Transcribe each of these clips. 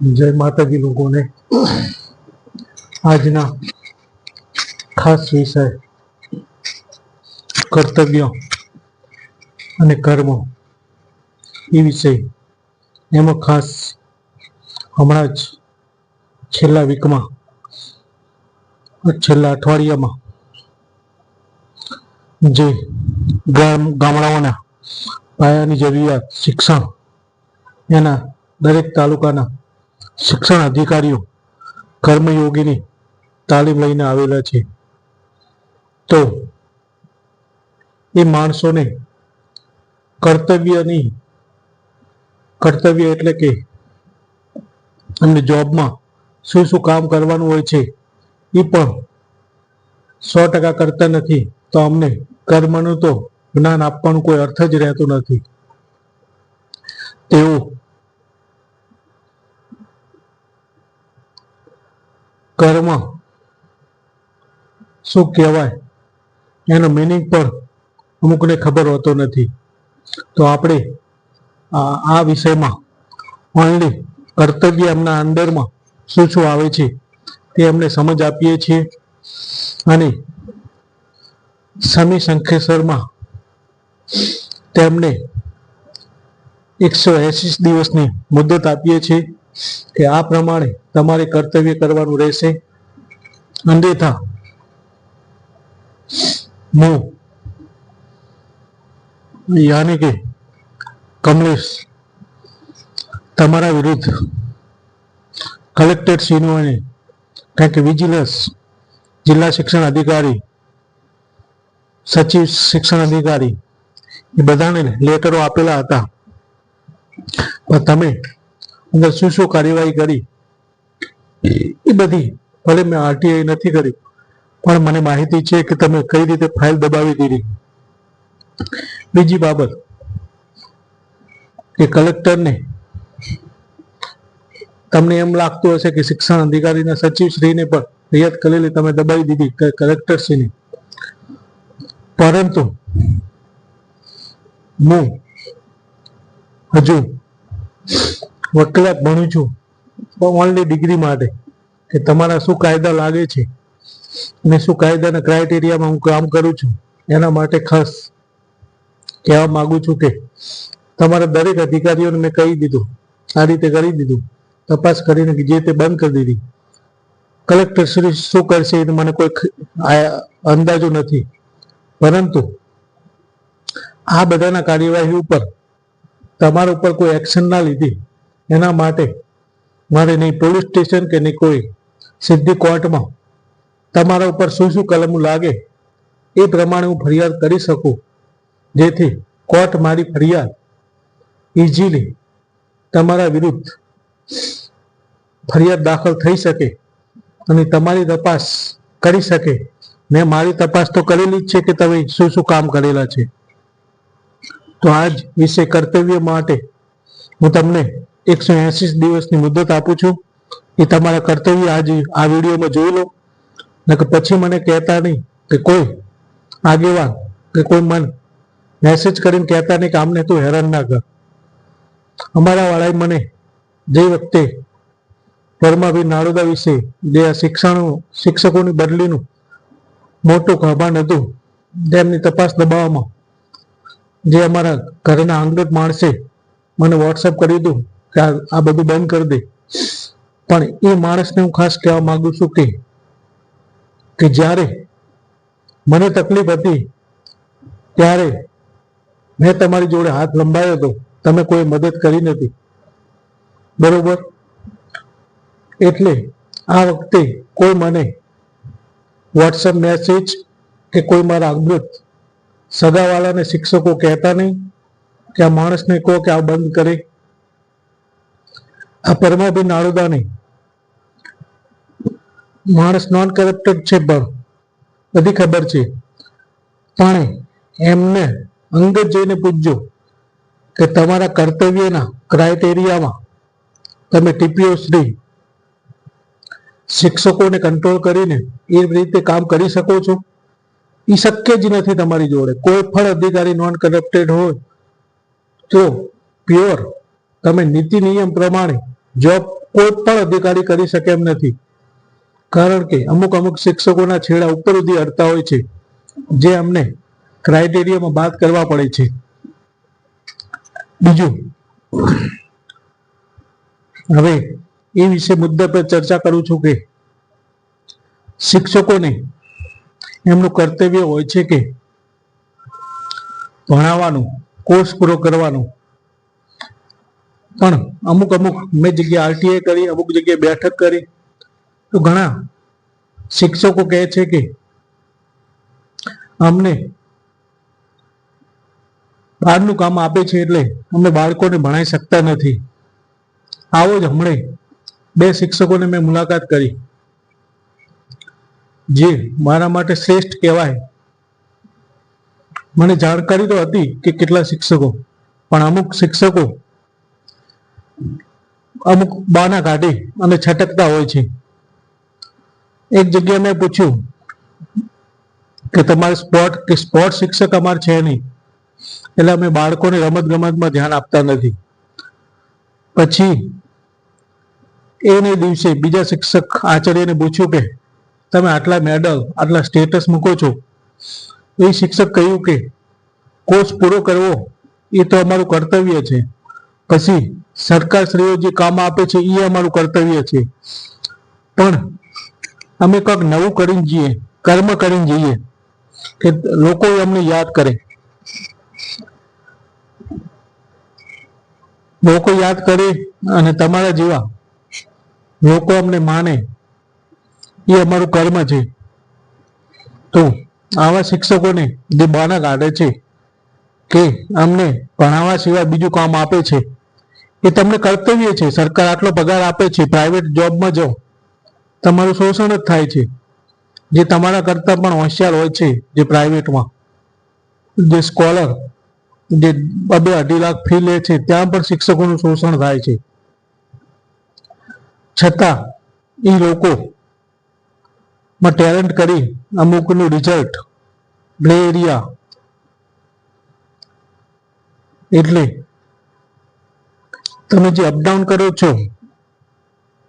જય માતાજી લોકોને. આજના ખાસ વિષય કર્તવ્ય અને કર્મ એ વિષય. એમાં ખાસ હમણાં જ છેલ્લા વીકમાં છેલ્લા અઠવાડિયામાં જે ગામ, ગામડાઓના પાયાની જરૂરિયાત, શિક્ષણ એના દરેક તાલુકાના શિક્ષણ અધિકારીઓ, કર્મયોગીની તાલીમ લઈને આવેલા છે. તો એ માણસોને કર્તવ્યની, કર્તવ્ય એટલે કે એમને જોબમાં શું શું કામ કરવાનું હોય છે, એ પણ સો ટકા કરતા નથી. તો અમને કર્મનું તો જ્ઞાન આપવાનું કોઈ અર્થ જ રહેતો નથી. તેઓ કર્મ. શું કહેવાય? એનો મિનિંગ પણ અમુકને ખબર હોતો નથી. તો આપણે આ વિષયમાં ઓનલી કર્તવ્ય એમના અંદરમાં શું શું આવે છે તે અમને સમજ આપીએ છીએ. અને સમી શંખેશ્વરમાં તેમને એકસો એસી દિવસની મુદત આપીએ છીએ. કે આ પ્રમાણે તમારે કર્તવ્ય કરવાનું રહેશે. અન્યથા, હું કે કમલેશ તમારા વિરુદ્ધ કલેક્ટર શ્રીનું અને કંઈક વિજિલન્સ જિલ્લા શિક્ષણ અધિકારી, સચિવ શિક્ષણ અધિકારી એ બધાને લેટરો આપેલા હતા. પણ તમે અંદર શું શું કાર્યવાહી કરી? એ બધી ભલે મેં આરટીઆઈ નથી કરી, પણ મને માહિતી છે કે તમે કઈ રીતે ફાઇલ દબાવી દીધી. બીજી બાબત, કે કલેક્ટરને તમને એમ લાગતું હશે કે શિક્ષણ અધિકારીના સચિવશ્રીને પણ ફરિયાદ કરેલી તમે દબાવી દીધી કલેક્ટરશ્રીને. પરંતુ હું હજુ વકીલાત ભણું છું. ઓનલી ડિગ્રી માટે. કે તમારા શું કાયદા લાગે છે? અને શું કાયદાના ક્રાઇટેરિયામાં હું કામ કરું છું? એના માટે ખાસ કહેવા માંગુ છું કે તમારા દરેક અધિકારીઓને મેં કહી દીધું. આ રીતે કરી દીધું. તપાસ કરીને જે તે બંધ કરી દીધી. કલેક્ટર શ્રી શું કરશે એ મને કોઈ અંદાજો નથી. પરંતુ આ બધાના કાર્યવાહી ઉપર તમારા ઉપર કોઈ એક્શન ના લીધી. એના માટે મારે નહીં પોલીસ સ્ટેશન કે નહીં કોઈ સીધી કોર્ટમાં તમારા ઉપર શું શું કલમ લાગે એ પ્રમાણે હું ફરિયાદ કરી શકું, જેથી કોર્ટ મારી ફરિયાદ ઇઝીલી તમારા વિરુદ્ધ ફરિયાદ દાખલ થઈ શકે અને તમારી તપાસ કરી શકે. મેં મારી તપાસ તો કરેલી જ છે કે તમે શું શું કામ કરેલા છે. તો આજ વિશે કર્તવ્ય માટે હું તમને એકસો એસી દિવસની મુદત આપું છું. એ તમારા કર્તવ્ય આજે આ વિડીયોમાં જોઈ લો. કે પછી મને કહેતા નહીં કે કોઈ આગેવાન કે કોઈ મન મેસેજ કરીને કહેતા નહીં કે આમને તું હેરાન ના કર. અમારા વાળાએ મને જે વખતે પરમાભાઈ નારોદા વિશે જે આ શિક્ષણ, શિક્ષકોની બદલીનું મોટું કૌભાંડ હતું, તેમની તપાસ દબાવવામાં જે અમારા ઘરના અંગત માણસે મને વોટ્સઅપ કરી દીધું. આ બધું બંધ કરી દે. પણ એ માણસને હું ખાસ કહેવા માંગુ છું કે કે જ્યારે મને તકલીફ હતી, ત્યારે મેં તમારી જોડે હાથ લંબાયો હતો. તમે કોઈ મદદ કરી નથી. બરોબર? એટલે આ વખતે કોઈ મને વોટ્સઅપ મેસેજ કે કોઈ મારા અંગત સગાવાળાને શિક્ષકો કહેતા નહીં કે આ માણસને કહો કે આ બંધ કરે. આ પરમાભી નાળુદાની માણસ નોન કરપ્ટેડ છે પણ. બધી ખબર છે. પણ એમને અંગત જઈને પૂછજો કે તમારા કર્તવ્યના ક્રાઇટેરિયામાં તમે ટીપીઓ શ્રી શિક્ષકોને કંટ્રોલ કરીને એ રીતે કામ કરી શકો છો? એ શક્ય જ નથી તમારી જોડે. કોઈ પણ અધિકારી નોન કરપ્ટેડ હોય તો પ્યોર તમે નીતિ નિયમ પ્રમાણે જોબ કોઈ પણ અધિકારી કરી શકે એમ નથી. કારણ કે અમુક અમુક શિક્ષકોના છેડા ઉપર સુધી અડતા હોય છે, જે અમને ક્રાઇટેરિયામાં બાદ કરવા પડે છે. બીજું, હવે એ વિશે મુદ્દા પર ચર્ચા કરું છું કે શિક્ષકોને એમનું કર્તવ્ય હોય છે કે ભણાવવાનું, કોર્સ પૂરો કરવાનો પણ અમુક અમુક મેં જગ્યાએ આરટીઆઈ કરી, અમુક જગ્યાએ બેઠક કરી. તો ઘણા શિક્ષકો કહે છે કે અમને બહારનું કામ આપે છે એટલે અમે બાળકોને ભણાવી શકતા નથી. આવો જ હમણે બે શિક્ષકોને મેં મુલાકાત કરી. જે મારા માટે શ્રેષ્ઠ કહેવાય. મને જાણકારી તો હતી કે કેટલા શિક્ષકો, પણ અમુક શિક્ષકો અમુક બાના કાઢી અને છટકતા હોય છે. એક જગ્યાએ મેં પૂછ્યું કે તમારે સ્પોર્ટ કે સ્પોર્ટ શિક્ષક અમારે છે નહીં. એટલે અમે બાળકોને રમત ગમતમાં ધ્યાન આપતા નથી. પછી એને દિવસે બીજા શિક્ષક આચાર્યને પૂછ્યું કે તમે આટલા મેડલ, આટલા સ્ટેટસ મૂકો છો. એ શિક્ષક કહ્યું કે કોર્સ પૂરો કરવો એ તો અમારું કર્તવ્ય છે. પછી સરકારશ્રીઓ જે કામ આપે છે એ અમારું કર્તવ્ય છે. પણ અમે કંઈક નવું કરીને જઈએ, કર્મ કરીને જઈએ, કે લોકો અમને યાદ કરે. લોકો યાદ કરે અને તમારા જેવા લોકો અમને માને, એ અમારું કર્મ છે. તો આવા શિક્ષકોને જે બાના કાઢે છે કે અમને ભણાવવા સિવાય બીજું કામ આપે છે એ તમને કર્તવ્ય છે. સરકાર આટલો પગાર આપે છે પ્રાઇવેટ જોબમાં જાઓ તમારું શોષણ જ થાય છે. જે તમારા કરતા પણ હોશિયાર હોય છે, જે પ્રાઇવેટમાં જે સ્કોલર જે બે અઢી લાખ ફી લે છે, ત્યાં પણ શિક્ષકોનું શોષણ થાય છે. છતાં એ લોકો માં ટેલેન્ટ કરી, અમુકનું રિઝલ્ટ બ્લે એરિયા એટલે તમે જે અપડાઉન કરો છો,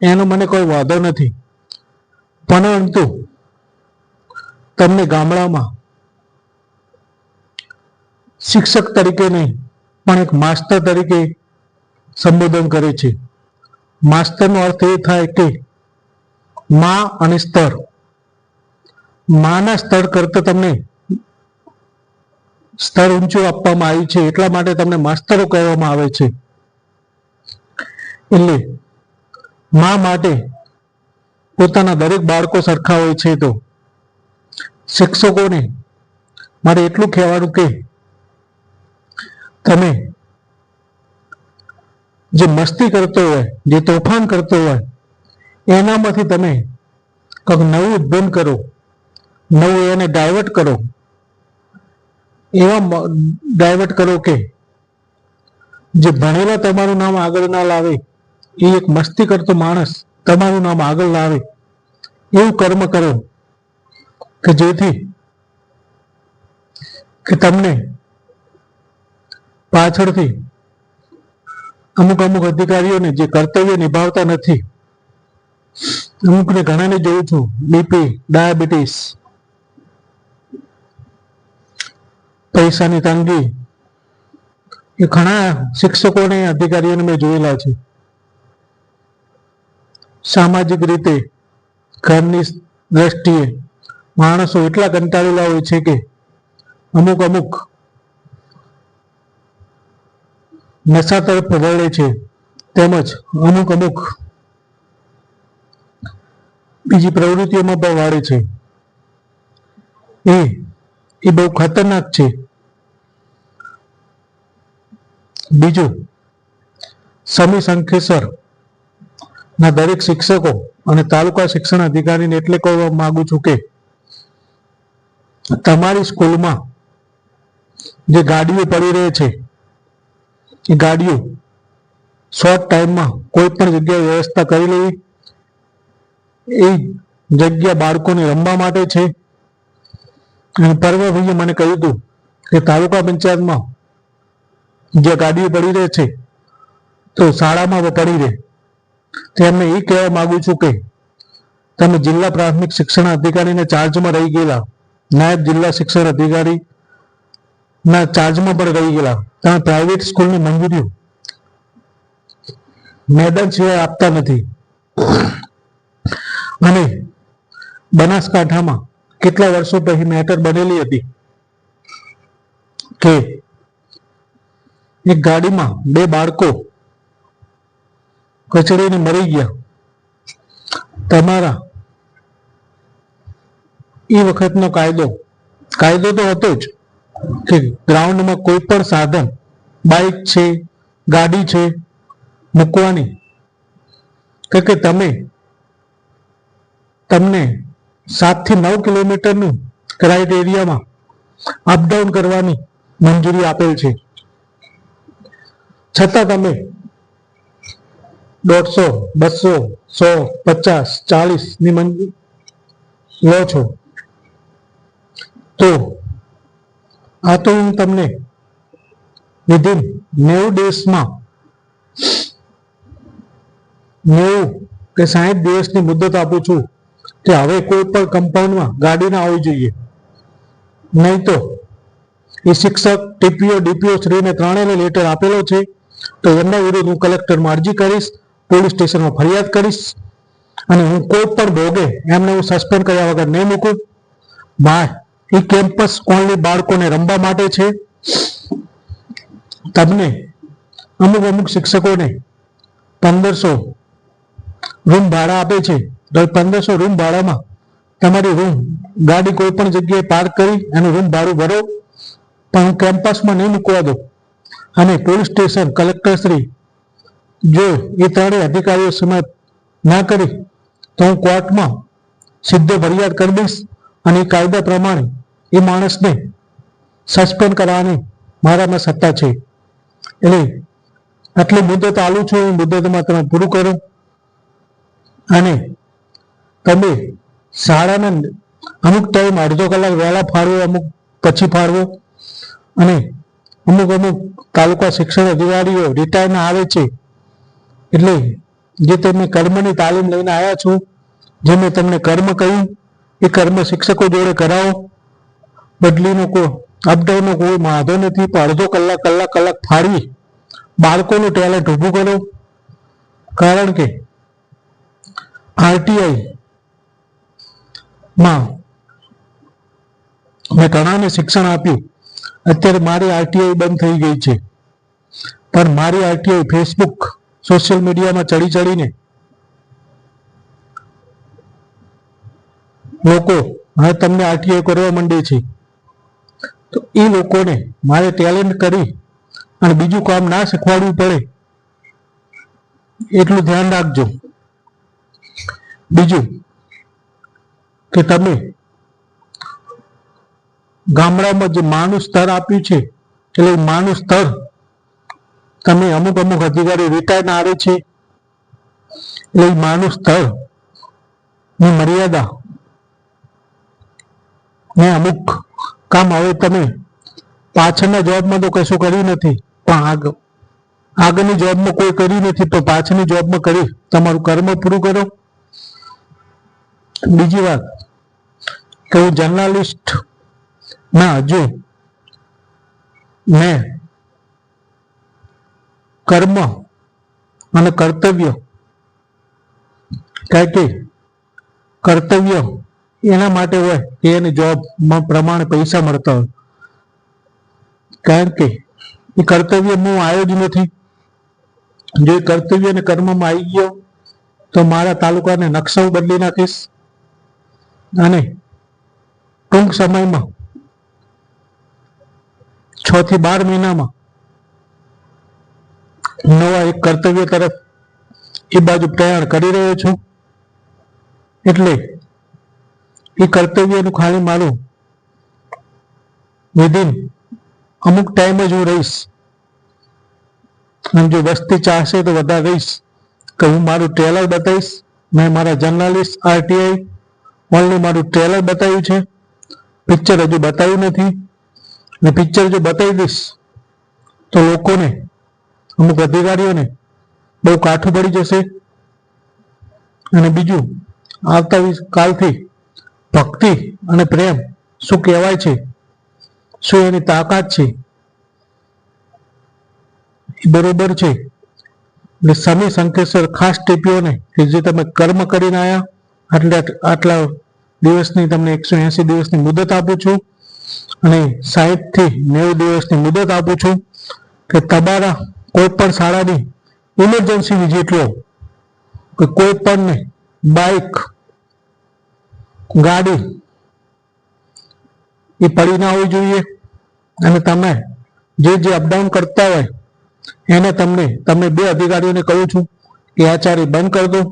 એનો મને કોઈ વાંધો નથી. પરંતુ તમને ગામડામાં શિક્ષક તરીકે નહીં, પણ એક માસ્ટર તરીકે સંબોધન કરે છે. માસ્ટરનો અર્થ એ થાય કે માં અને સ્તર. માના સ્તર કરતા તમને સ્તર ઊંચું આપવામાં આવ્યું છે, એટલા માટે તમને માસ્તરો કહેવામાં આવે છે. એટલે મા માટે પોતાના દરેક બાળકો સરખા હોય છે તો શિક્ષકોને મારે એટલું કહેવાનું કે તમે જે મસ્તી કરતો હોય, જે તોફાન કરતો હોય, એનામાંથી તમે કંઈક નવું ઉદ્ભન કરો, નવું એને ડાયવર્ટ કરો, એવા ડાયવર્ટ કરો કે જે ભણેલા તમારું નામ આગળ ના લાવે એ એક મસ્તી કરતો માણસ તમારું નામ આગળ લાવે. એવું કર્મ કરો કે જેથી કે તમને પાછળથી અમુક અમુક અધિકારીઓને જે કર્તવ્ય નિભાવતા નથી, અમુકને ઘણાને જોઉં છું બીપી ડાયાબિટીસ પૈસાની તંગી. એ ઘણા શિક્ષકોને, અધિકારીઓને મેં જોયેલા છે. સામાજિક રીતે ઘરની દ્રષ્ટિએ માણસો એટલા કંટાળેલા હોય છે કે અમુક અમુક નશા તરફ વળે છે, તેમજ અમુક અમુક બીજી પ્રવૃત્તિઓમાં પણ વાળે છે. એ એ બહુ ખતરનાક છે. બીજું, સમી સંખેશ્વર ના, દરેક શિક્ષકો અને તાલુકા શિક્ષણ અધિકારીને એટલે કહેવા માંગુ છું કે તમારી સ્કૂલમાં જે ગાડીઓ પડી રહે છે, એ ગાડીઓ શોર્ટ ટાઈમમાં કોઈ પણ જગ્યાએ વ્યવસ્થા કરી લેવી. એ જગ્યા બાળકોને રમવા માટે છે. અને પરમભાઈએ મને કહ્યું હતું કે તાલુકા પંચાયતમાં જે ગાડીઓ પડી રહે છે, તો શાળામાં પડી રહે. તેમને એ કહેવા માંગુ છું કે તમે જિલ્લા પ્રાથમિક શિક્ષણ અધિકારીને ચાર્જમાં રહી ગયેલા. નાયબ જિલ્લા શિક્ષણ અધિકારી ના ચાર્જમાં પણ રહી ગયેલા. તમે પ્રાઇવેટ સ્કૂલની મંજૂરીઓ મેદાન સિવાય આપતા નથી. અને બનાસકાંઠામાં કેટલા વર્ષો પછી મેટર બનેલી હતી કે એક ગાડીમાં બે બાળકો કચડીને મરી ગયા. તમારા એ વખતનો કાયદો કાયદો તો હતો જ કે ગ્રાઉન્ડમાં કોઈ પણ સાધન બાઇક છે, ગાડી છે, મૂકવાની. કે તમે, તમને સાતથી નવ કિલોમીટરનું ક્રાઇટેરિયામાં અપડાઉન કરવાની મંજૂરી આપેલ છે. છતાં તમે દોઢસો, બસો, સો, પચાસ, ચાલીસની મંજૂરી લો છો. તો આ તો હું તમને વિધિન નેવું દિવસમાં નેવું કે સાહીઠ દિવસની મુદત આપું છું કે હવે કોઈ પણ કમ્પાઉન્ડમાં ગાડી ના આવવી જોઈએ. નહીં તો એ શિક્ષક, ટીપીઓ, ડીપીઓ, શ્રીને ત્રણેય લેટર આપેલો છે. તો એમના વિરુદ્ધ હું કલેક્ટરમાં અરજી કરીશ. પોલીસ સ્ટેશનમાં ફરિયાદ કરીશ અને હું કોઈ પણ ભોગે એમને હું સસ્પેન્ડ કર્યા વગર નહીં મૂકું. બા એ કેમ્પસ ઓનલી બાળકોને રમવા માટે છે. તમને અમુક અમુક શિક્ષકોને પંદરસો રૂમ ભાડા આપે છે. તો પંદરસો રૂમ ભાડામાં તમારી રૂમ ગાડી કોઈ પણ જગ્યાએ પાર્ક કરી એનું રૂમ ભાડું ભરો. પણ હું કેમ્પસમાં નહીં મૂકવા દો અને પોલીસ સ્ટેશન કલેક્ટર શ્રી જો એ ત્રણેય અધિકારીઓ સમાપ્ત ના કરી, તો હું કોર્ટમાં સીધો ફરિયાદ કરી દઈશ અને કાયદા પ્રમાણે એ માણસને સસ્પેન્ડ કરવાની મારામાં સત્તા છે. એટલે આટલી મુદત આલું છું એ મુદતમાં તમે પૂરું કરો. અને તમે શાળાના અમુક ટાઈમ અડધો કલાક વહેલા ફાળવો, અમુક પછી ફાળવો. અને અમુક અમુક તાલુકા શિક્ષણ અધિકારીઓ રિટાયરના આવે છે એટલે જે તમે કર્મની તાલીમ લઈને આવ્યા છો, જે મેં તમને કર્મ કહ્યું, એ કર્મ શિક્ષકો જોડે કરાવો. બદલીનો કોઈ અપડાઉનનો કોઈ વાંધો નથી, પણ અડધો કલાક કલાક કલાક ફાળવી બાળકોનું ટેલેન્ટ ઊભું કરો. કારણ કે આરટીઆઈ માં મેં ઘણાને શિક્ષણ આપ્યું. અત્યારે મારી આરટીઆઈ બંધ થઈ ગઈ છે. પણ મારી આરટીઆઈ ફેસબુક સોશિયલ મીડિયામાં ચડી ચડીને લોકો હવે તમને આરટીઓ કરવા માંડે છે. તો એ લોકોને મારે ટેલેન્ટ કરી અને બીજું કામ ના શીખવાડવું પડે એટલું ધ્યાન રાખજો. બીજું કે તમે ગામડામાં જે માનું સ્તર આપ્યું છે, એટલે માનું સ્તર તમે અમુક અમુક અધિકારી રિટાયર આવે છે. એ માનું સ્થળની મર્યાદા ને અમુક કામ હવે તમે પાછળના જોબમાં તો કશું કર્યું નથી. પણ આગળ આગળની જોબમાં કોઈ કર્યું નથી તો પાછળની જોબમાં કરી. તમારું કર્મ પૂરું કરો. બીજી વાત કે હું જર્નાલિસ્ટ ના હજુ મેં કર્મ અને કર્તવ્ય. કારણ કે કર્તવ્ય એના માટે હોય કે એની જોબમાં પ્રમાણે પૈસા મળતા હોય. કારણ કે એ કર્તવ્ય હું આવ્યો જ નથી. જો એ કર્તવ્ય અને કર્મમાં આવી ગયો, તો મારા તાલુકાને નકશો બદલી નાખીશ. અને ટૂંક સમયમાં છ થી બાર મહિનામાં નવા એક કર્તવ્ય તરફ એ બાજુ પ્રયાણ કરી રહ્યો છું. એટલે એ કર્તવ્યનું ખાલી મારું વિધિન અમુક ટાઈમ જ હું રહીશ. અને જો વસ્તી ચાહશે તો વધારે રહીશ. કે હું મારું ટ્રેલર બતાવીશ, મેં મારા જર્નાલિસ્ટ આરટીઆઈ ઓનલી મારું ટ્રેલર બતાવ્યું છે. પિક્ચર હજુ બતાવ્યું નથી. ને પિક્ચર જો બતાવી દઈશ, તો લોકોને અમુક અધિકારીઓને બહુ કાઠું પડી જશે. અને બીજું, આવતા કાલથી ભક્તિ અને પ્રેમ શું કહેવાય છે? શું એની તાકાત છે? બરોબર છે. એટલે સમી સંકેશ્વર ખાસ ટીપીઓને કે જે તમે કર્મ કરીને આવ્યા એટલે આટલા દિવસની તમને એકસો એસી દિવસની મુદત આપું છું. અને સાહીઠથી નેવું દિવસની મુદત આપું છું કે તમારા કોઈ પણ શાળાની ઇમરજન્સી વિઝિટ લો કે કોઈ પણ બાઇક ગાડી એ પડી ના હોવી જોઈએ. અને તમે જે જે અપડાઉન કરતા હોય, એને તમને તમે બે અધિકારીઓને કહું છું કે આ ચારી બંધ કરી દો.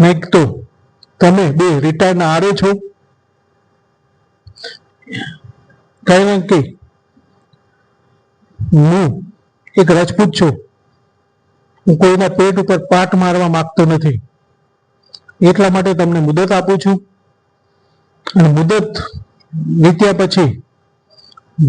નહીં તો તમે બે રિટાયરના આરે છો. કારણ કે હું એક રાજપૂત છું. હું કોઈના પેટ ઉપર પાટ મારવા માંગતો નથી. એટલા માટે તમને મુદત આપું છું. અને મુદત વીત્યા પછી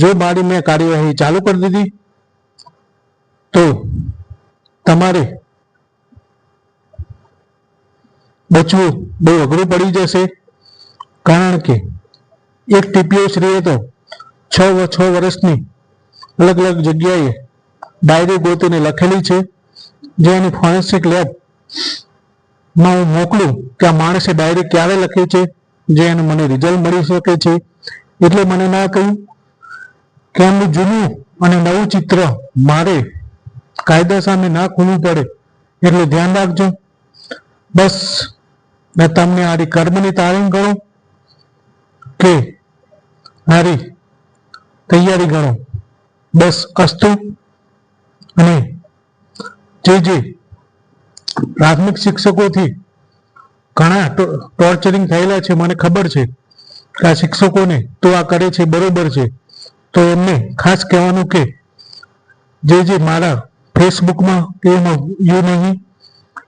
જો મારી મેં કાર્યવાહી ચાલુ કરી દીધી, તો તમારે બચવું બહુ અઘરું પડી જશે. કારણ કે એક ટીપીઓ શ્રી તો છ છ વર્ષની અલગ અલગ જગ્યાએ ડાયરી ગોતીને લખેલી છે, જે એની ફોરેન્સિક લેબમાં હું મોકલું કે આ માણસે ડાયરી ક્યારે લખી છે, જે એને મને રિઝલ્ટ મળી શકે છે. એટલે મને ના કહ્યું કે એમનું જૂનું અને નવું ચિત્ર મારે કાયદા સામે ના ખુલવું પડે. એટલે ધ્યાન રાખજો. બસ, મેં તમને આરી કર્મની તાલીમ ગણો કે મારી તૈયારી ગણો. બસ, અસ્તુ. અને જે જે પ્રાથમિક શિક્ષકોથી ઘણા ટોર્ચરિંગ થયેલા છે, મને ખબર છે કે આ શિક્ષકોને તો આ કરે છે, બરોબર છે. તો એમને ખાસ કહેવાનું કે જે જે મારા ફેસબુકમાં કે યુ નહીં,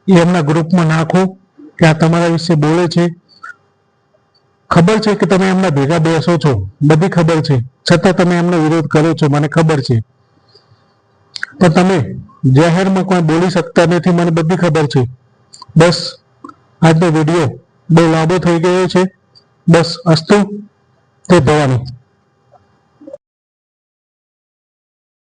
એ એમના ગ્રુપમાં નાખો કે આ તમારા વિશે બોલે છે. ખબર છે કે તમે એમના ભેગા બેસો છો? બધી ખબર છે. છતાં તમે એમનો વિરોધ કરો છો, મને ખબર છે. પણ તમે જાહેરમાં કોઈ બોલી શકતા નથી, મને બધી ખબર છે. બસ, આજનો વીડિયો બહુ લાંબો થઈ ગયો છે. બસ, અસ્તુ. તે ભવાની.